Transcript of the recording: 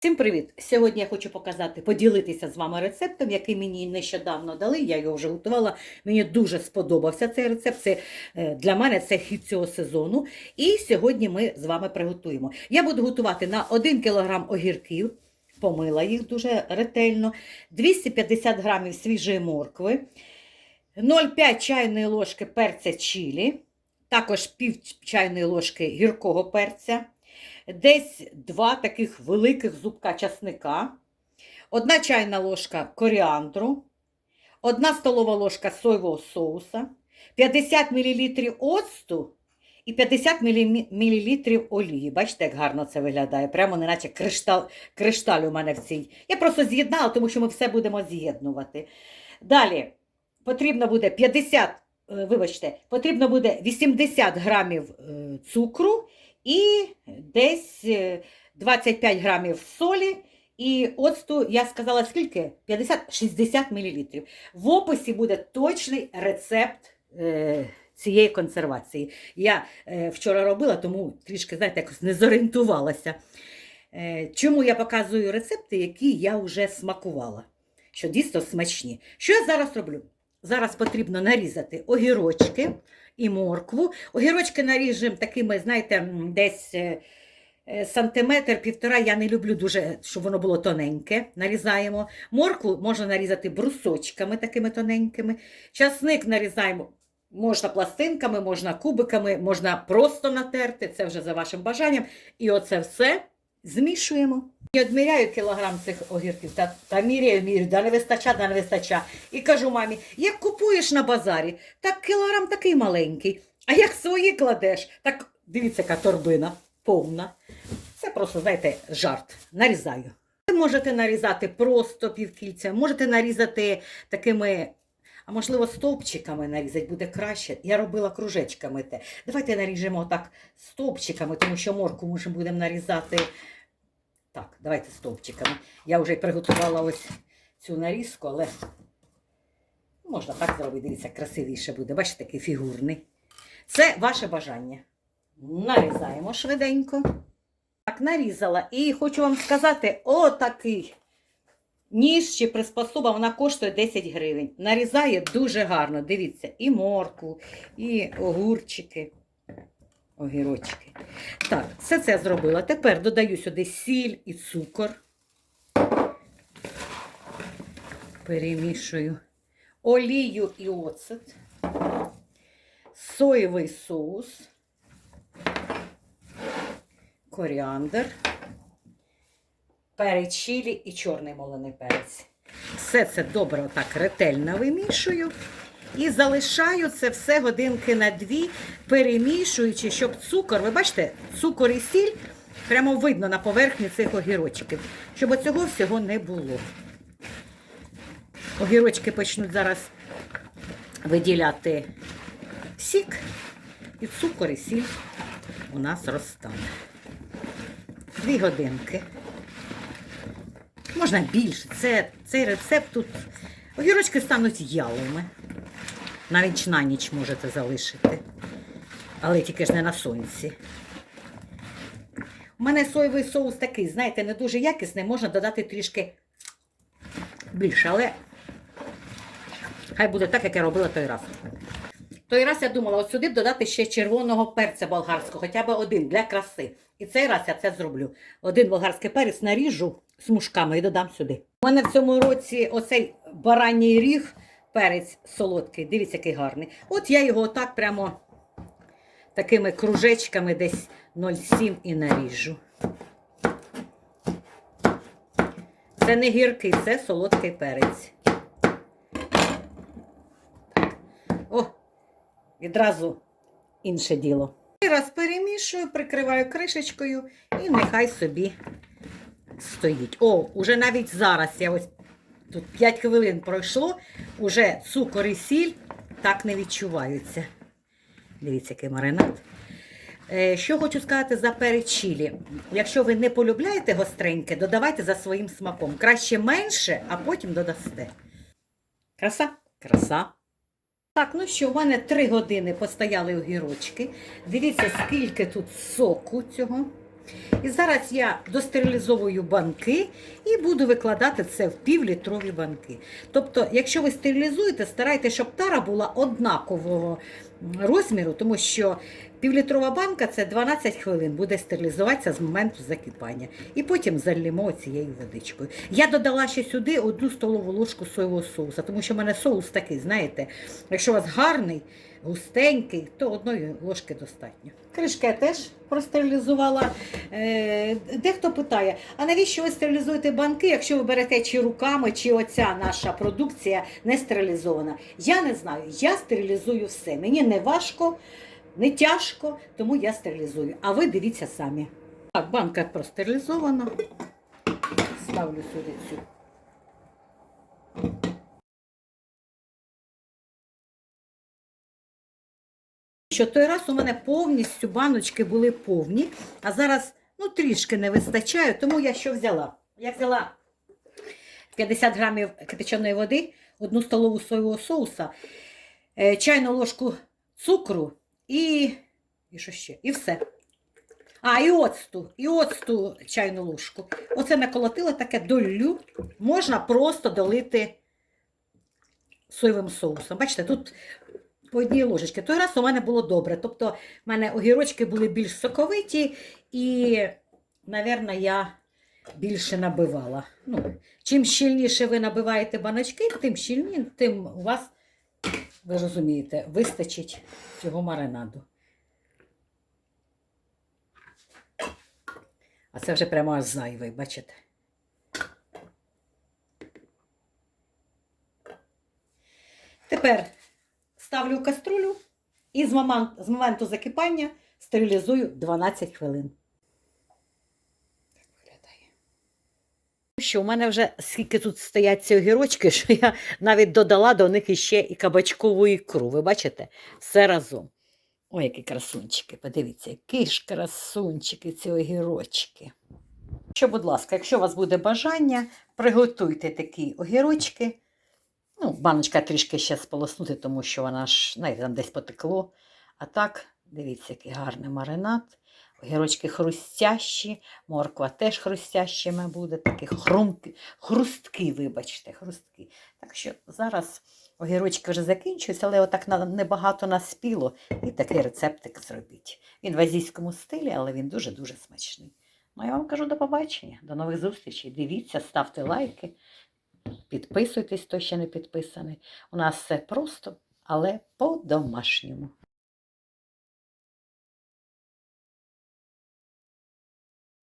Всім привіт! Сьогодні я хочу показати, поділитися з вами рецептом, який мені нещодавно дали. Я його вже готувала. Мені дуже сподобався цей рецепт. Це е, для мене це хід цього сезону. І сьогодні ми з вами приготуємо. Я буду готувати на 1 кг огірків, помила їх дуже ретельно, 250 грамів свіжої моркви, 0,5 чайної ложки перця чилі, також пів чайної ложки гіркого перця десь два таких великих зубка часника, одна чайна ложка коріандру, одна столова ложка соєвого соуса, 50 мл оцту і 50 мл олії. Бачите, як гарно це виглядає. Прямо неначе кришталь, кришталь у мене в цій. Я просто з'єднала, тому що ми все будемо з'єднувати. Далі потрібно буде 50, е, вибачте, потрібно буде 80 грамів е, цукру і десь е, 25 грамів солі. І оцту, я сказала, скільки? 50-60 мл. В описі буде точний рецепт е, цієї консервації. Я е, вчора робила, тому трішки, знаєте, якось не зорієнтувалася. Е, чому я показую рецепти, які я вже смакувала, що дійсно смачні. Що я зараз роблю? Зараз потрібно нарізати огірочки і моркву. Огірочки наріжемо такими, знаєте, десь е, е, сантиметр, півтора. Я не люблю дуже, щоб воно було тоненьке. Нарізаємо. Моркву можна нарізати брусочками такими тоненькими. Часник нарізаємо. Можна пластинками, можна кубиками, можна просто натерти, це вже за вашим бажанням. І оце все змішуємо. Я відміряю кілограм цих огірків, та, та міряю, міряю, да не вистача, да не вистача. І кажу мамі, як купуєш на базарі, так кілограм такий маленький. А як свої кладеш, так дивіться, яка торбина повна. Це просто, знаєте, жарт. Нарізаю. Ви можете нарізати просто півкільця, можете нарізати такими, а можливо, стовпчиками нарізати буде краще. Я робила кружечками те. Давайте наріжемо так стовпчиками, тому що морку ми будемо нарізати. Так, давайте стовпчиками. Я вже приготувала ось цю нарізку, але можна так зробити, дивіться, красивіше буде. Бачите, такий фігурний. Це ваше бажання. Нарізаємо швиденько. Так, нарізала. І хочу вам сказати, отакий ніж чи приспособа, вона коштує 10 гривень. Нарізає дуже гарно. Дивіться, і моркву, і огурчики, огірочки. Так, все це зробила. Тепер додаю сюди сіль і цукор. Перемішую олію і оцет, соєвий соус, коріандр, перець чилі і чорний молений перець. Все це добре отак ретельно вимішую. І залишаю це все годинки на дві, перемішуючи, щоб цукор, ви бачите, цукор і сіль прямо видно на поверхні цих огірочків, щоб цього всього не було. Огірочки почнуть зараз виділяти сік, і цукор і сіль у нас розтане. Дві годинки. Можна більше. Це, цей рецепт тут. Огірочки стануть ялими. Навіть на ніч можете залишити. Але тільки ж не на сонці. У мене соєвий соус такий, знаєте, не дуже якісний, можна додати трішки більше, але хай буде так, як я робила той раз. Той раз я думала, от сюди додати ще червоного перця болгарського, хоча б один для краси. І цей раз я це зроблю. Один болгарський перець наріжу смужками і додам сюди. У мене в цьому році оцей бараній ріг, перець солодкий, дивіться, який гарний. От я його отак прямо такими кружечками десь 0,7 і наріжу. Це не гіркий, це солодкий перець. О, відразу інше діло. Раз перемішую, прикриваю кришечкою і нехай собі стоїть. О, уже навіть зараз я ось тут 5 хвилин пройшло, уже цукор і сіль так не відчуваються. Дивіться, який маринад. Е, Що хочу сказати за перець чилі. Якщо ви не полюбляєте гостреньке, додавайте за своїм смаком. Краще менше, а потім додасте. Краса? Краса. Так, ну що, у мене три години постояли огірочки. Дивіться, скільки тут соку цього. І зараз я достерилізовую банки і буду викладати це в півлітрові банки. Тобто, якщо ви стерилізуєте, старайтеся, щоб тара була однакового розміру, тому що півлітрова банка це 12 хвилин буде стерилізуватися з моменту закипання. І потім залімо цією водичкою. Я додала ще сюди одну столову ложку соєвого соуса, тому що в мене соус такий, знаєте, якщо у вас гарний, густенький, то одної ложки достатньо. Кришки теж простерилізувала. Е, Дехто питає, а навіщо ви стерилізуєте банки, якщо ви берете чи руками, чи оця наша продукція не стерилізована? Я не знаю, я стерилізую все. Мені не важко, не тяжко, тому я стерилізую. А ви дивіться самі. Так, банка простерилізована. Ставлю сюди цю. Що той раз у мене повністю баночки були повні, а зараз ну, трішки не вистачає, тому я що взяла? Я взяла 50 грамів кипяченої води, одну столову соєвого соуса, е, чайну ложку цукру і, і що ще? І все. А, і оцту, і оцту чайну ложку. Оце наколотила таке долю. Можна просто долити соєвим соусом. Бачите, тут по одній ложечці. Той раз у мене було добре. Тобто, в мене огірочки були більш соковиті, і, мабуть, я більше набивала. Ну, чим щільніше ви набиваєте баночки, тим щільніше, тим у вас, ви розумієте, вистачить цього маринаду. А це вже прямо аж зайвий, бачите? Тепер ставлю в каструлю і з моменту, закипання стерилізую 12 хвилин. Так виглядає. Що у мене вже скільки тут стоять ці огірочки, що я навіть додала до них іще і кабачкову ікру. Ви бачите? Все разом. Ой, які красунчики. Подивіться, які ж красунчики ці огірочки. Що, будь ласка, якщо у вас буде бажання, приготуйте такі огірочки. Ну, баночка трішки ще сполоснути, тому що вона ж, знаєте, там десь потекло. А так, дивіться, який гарний маринад. Огірочки хрустящі, морква теж хрустящими буде, такі хрумки, хрустки, вибачте, хрустки. Так що зараз огірочки вже закінчуються, але отак небагато наспіло. І такий рецептик зробіть. Він в азійському стилі, але він дуже-дуже смачний. Ну, я вам кажу до побачення, до нових зустрічей. Дивіться, ставте лайки. Підписуйтесь, хто ще не підписаний. У нас все просто, але по-домашньому.